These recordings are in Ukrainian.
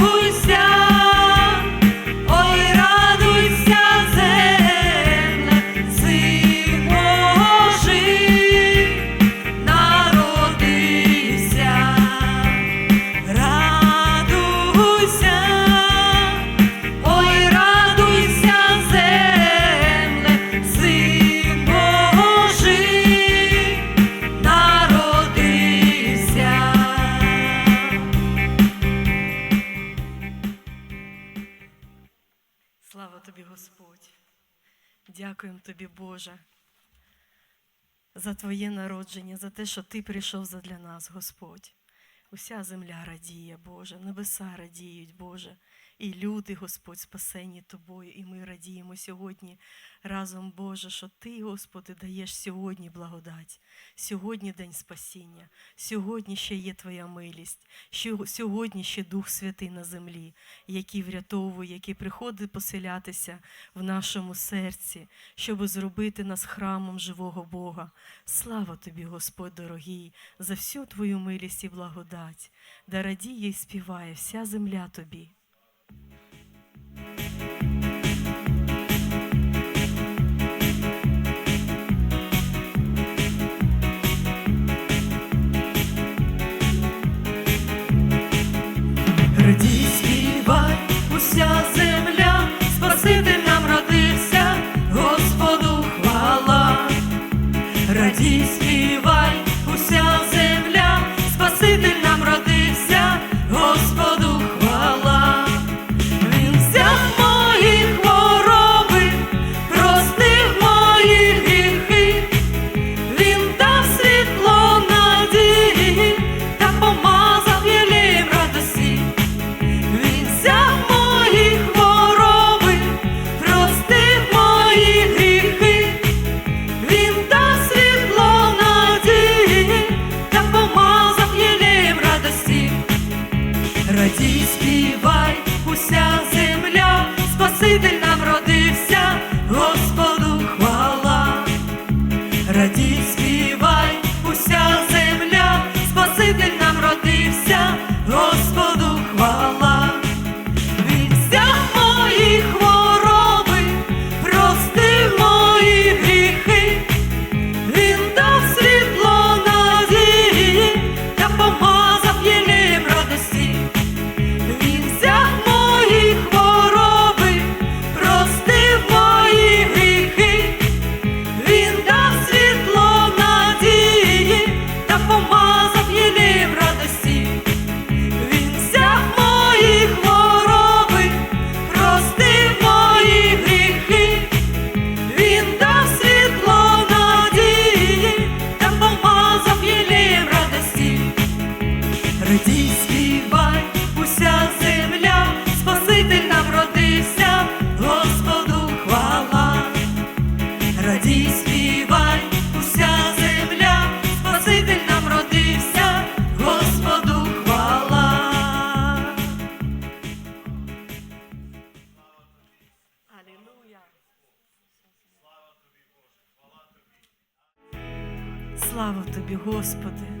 Радуйся. Тобі, Господь. Дякуємо тобі, Боже, за Твоє народження, за те, що Ти прийшов задля нас, Господь. Уся земля радіє, Боже, небеса радіють, Боже, і люди, Господь, спасені Тобою, і ми радіємо сьогодні разом, Боже, що Ти, Господи, даєш сьогодні благодать, сьогодні день спасіння, сьогодні ще є Твоя милість, сьогодні ще Дух Святий на землі, який врятовує, який приходить поселятися в нашому серці, щоб зробити нас храмом живого Бога. Слава тобі, Господь дорогий, за всю Твою милість і благодать, да радіє і співає вся земля тобі. Радій, співай, уся земля, Спаситель нам Слава тобі, Господи.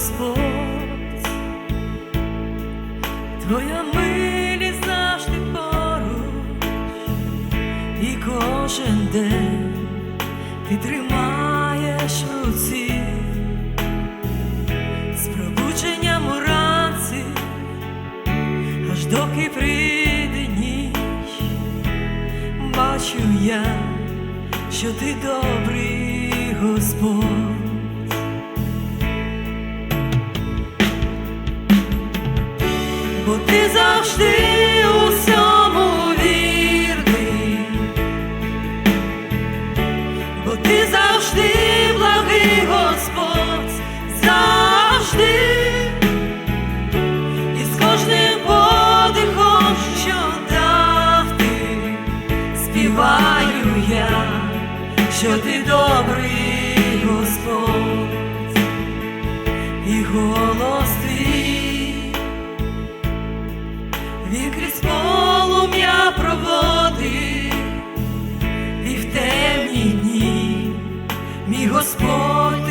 Господь, Твоя милість завжди поруч, і кожен день ти тримаєш руці, з пробудженням уранці, аж доки прийде ніч, бачу я, що ти добрий Господь. Бо ти завжди у всьому вірний, бо ти завжди благий Господь, завжди, і з кожним подихом, що дав ти, співаю я, що ти добрий Господь, і голос твій він крізь проводить, і в темні дні мій Господь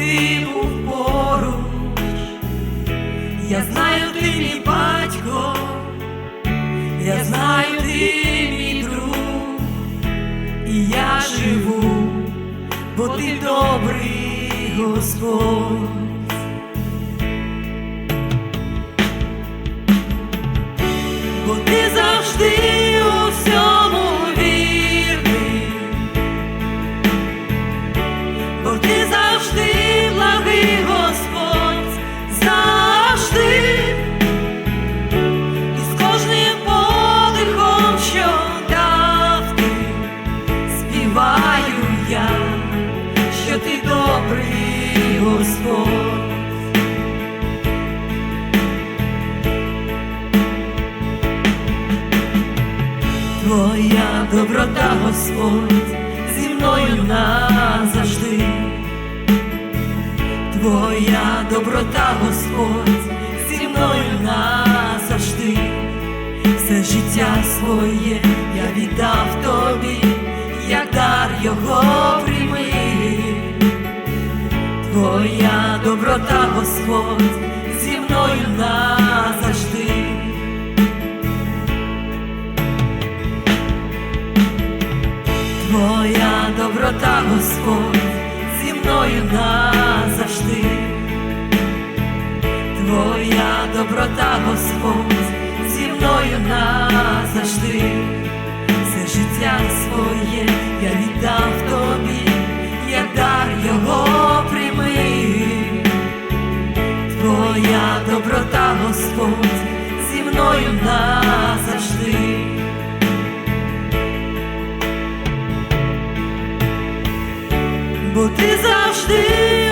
був поруч. Я знаю, ти мій батько, Я знаю, ти мій друг, і я живу, бо ти добрий Господь. Ти завжди назавжди. Твоя доброта, Господь, зі мною назавжди. Все життя своє я віддав тобі, як дар його прийми. Твоя доброта, Господь, зі мною назавжди. Твоя доброта, Господь, зі мною назавжди. Твоя доброта, Господь, зі мною назавжди. Все життя своє я віддав тобі, як дар його прийми. Твоя доброта, Господь, зі мною назавжди. Бо ти завжди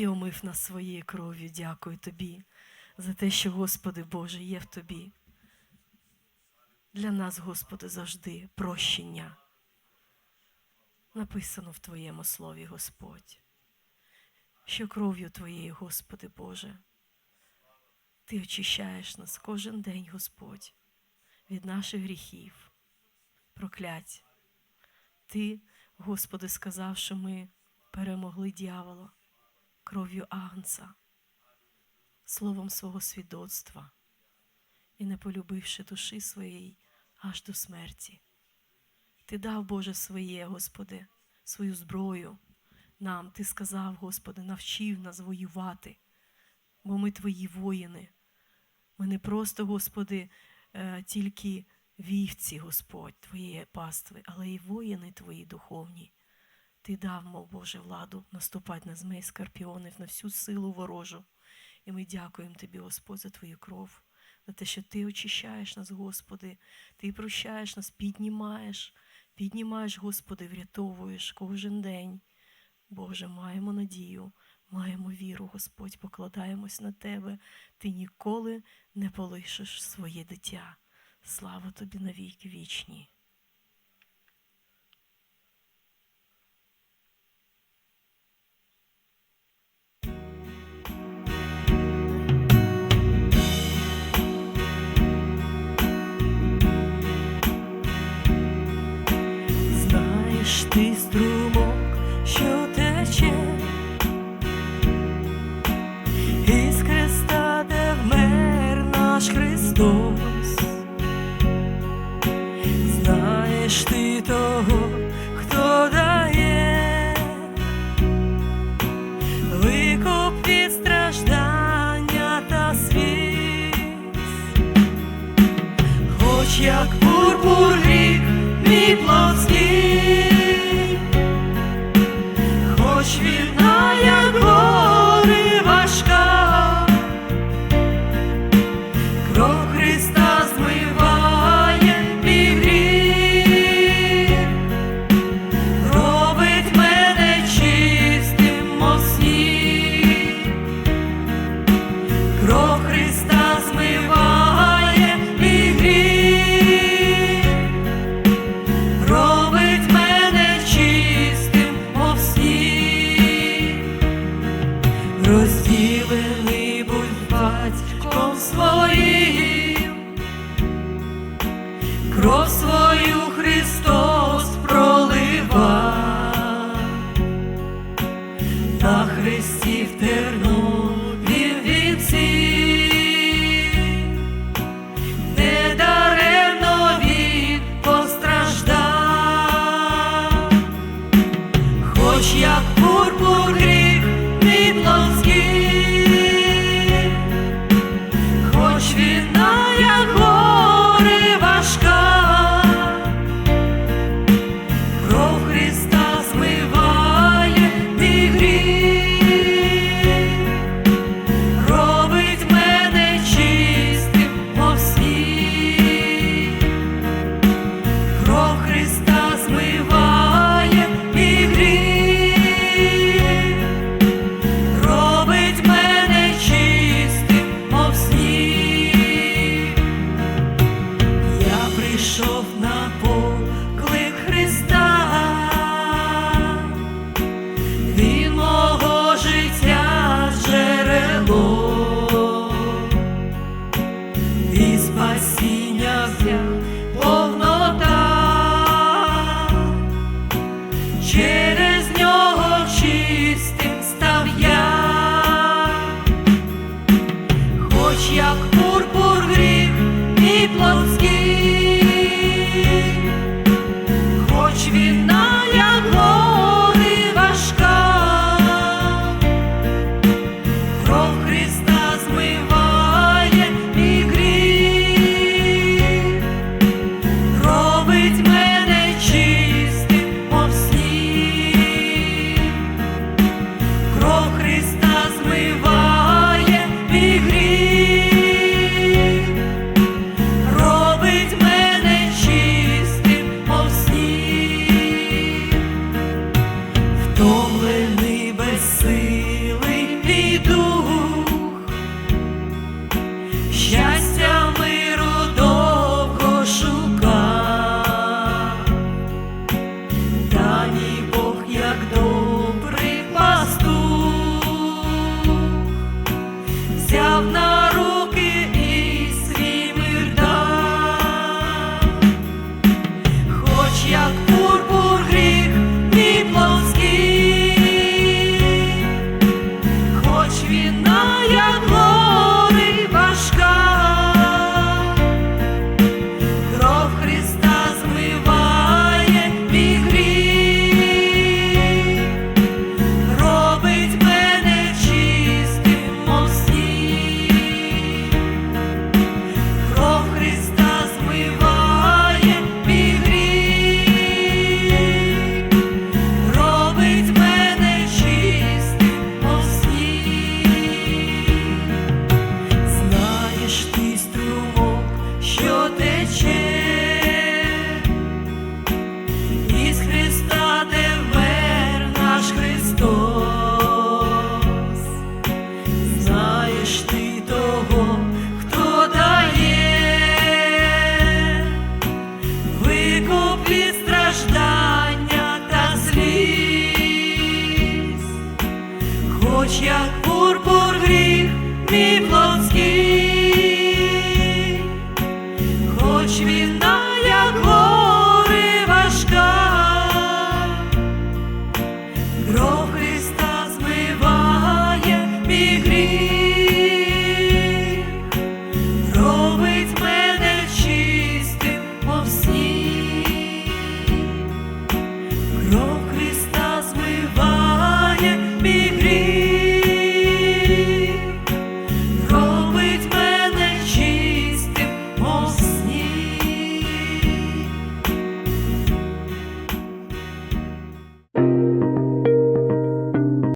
Ти омив нас своєю кров'ю, дякую тобі за те, що, Господи Боже, є в тобі. Для нас, Господи, завжди прощення. Написано в Твоєму слові, Господь, що кров'ю Твоєю, Господи Боже. Ти очищаєш нас кожен день, Господь, від наших гріхів, проклять. Ти, Господи, сказав, що ми перемогли дьявола кров'ю Агнца, словом свого свідоцтва і не полюбивши душі своєї аж до смерті. Ти дав, Боже, своє, Господи, свою зброю нам. Ти сказав, Господи, навчив нас воювати, бо ми Твої воїни. Ми не просто, Господи, е, тільки вівці, Господь, Твоєї пастви, але й воїни Твої духовні. Ти дав, мов Боже, владу наступати на змей скорпіонів, на всю силу ворожу. І ми дякуємо Тобі, Господь, за Твою кров, за те, що Ти очищаєш нас, Господи, Ти прощаєш нас, піднімаєш, піднімаєш, Господи, врятовуєш кожен день. Боже, маємо надію, маємо віру, Господь, покладаємось на Тебе. Ти ніколи не полишиш своє дитя. Слава тобі навіки вічні. Ти струмок, що тече із хреста, де вмер наш Христос. Хоч як пурпур грів і плоский, хоч війна,